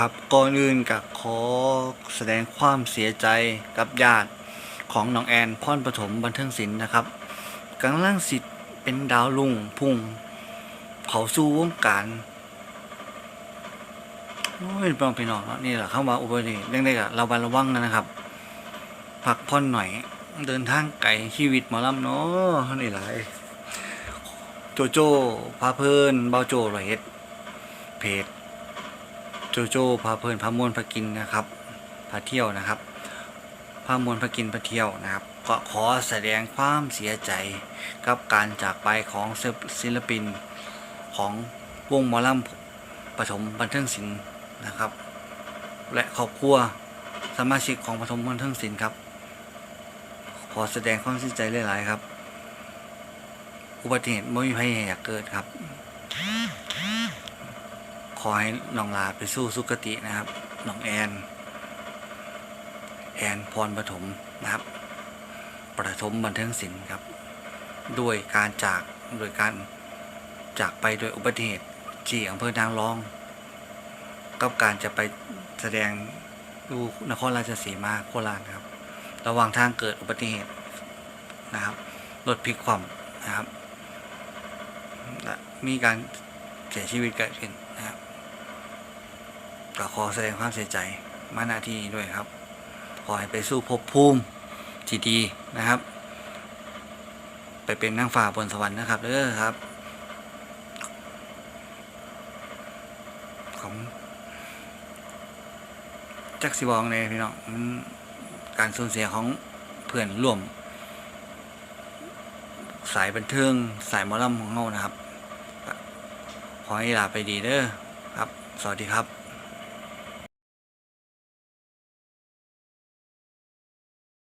ครับก่อนอื่นกับขอแสดงความเสียใจกับญาติของน้องแอนพรปฐมบันเทิงศิลป์นะครับกำลังสิทธิ์เป็นดาวลุ่งพุ่ง เขาสู่วงการโอ้ยน้องพี่น้องเนาะนี่แหละเข้ามาอุบัติเหตุเรื่องได้กับระวังระวังนะครับพักผ่อนหน่อย เดินทางไกลชีวิตหมอลำเนาะนี่หลายโจโจ้พาเพลินเบาโจรอยเอ็ดเพจ โจโจ้พาเพลินพามวนพากินนะครับพาเที่ยวนะครับพามวนพากินพาเที่ยวนะครับก็ขอแสดงความเสียใจกับการจากไปของศิลปินของวงมอลำปฐมบันเทิงศิลป์นะครับ และครอบครัวสมาชิกของปฐมบันเทิงศิลป์ครับ ขอแสดงความเสียใจหลาย ๆ ครับ อุบัติเหตุไม่มีใครอยากเกิดครับ อให้น้องลาไปสู้สุคตินะครับน้องแอนแอนพรปฐมนะครับ ประถมบันเทิงศิลป์ครับ ด้วยการจากโดยการจากไปโดยอุบัติเหตุที่อำเภอนางรอง กับการจะไปแสดงดูนครราชสีมาโคราชครับ ระหว่างทางเกิดอุบัติเหตุนะครับรถพลิกคว่ำนะครับ มีการเสียชีวิตเกิดขึ้นนะครับ ก็ขอแสดงความเสียใจมาหน้าที่ด้วยครับ ขอให้ไปสู้ภพภูมิที่ดีนะครับ ไปเป็นนางฟ้าบนสวรรค์นะครับเด้อครับ ของจักสิบองเลยพี่น้องการสูญเสียของเพื่อนร่วม สายบันเทิงสายมอลำของเรานะครับ ขอให้ลาไปดีเด้อครับ สวัสดีครับ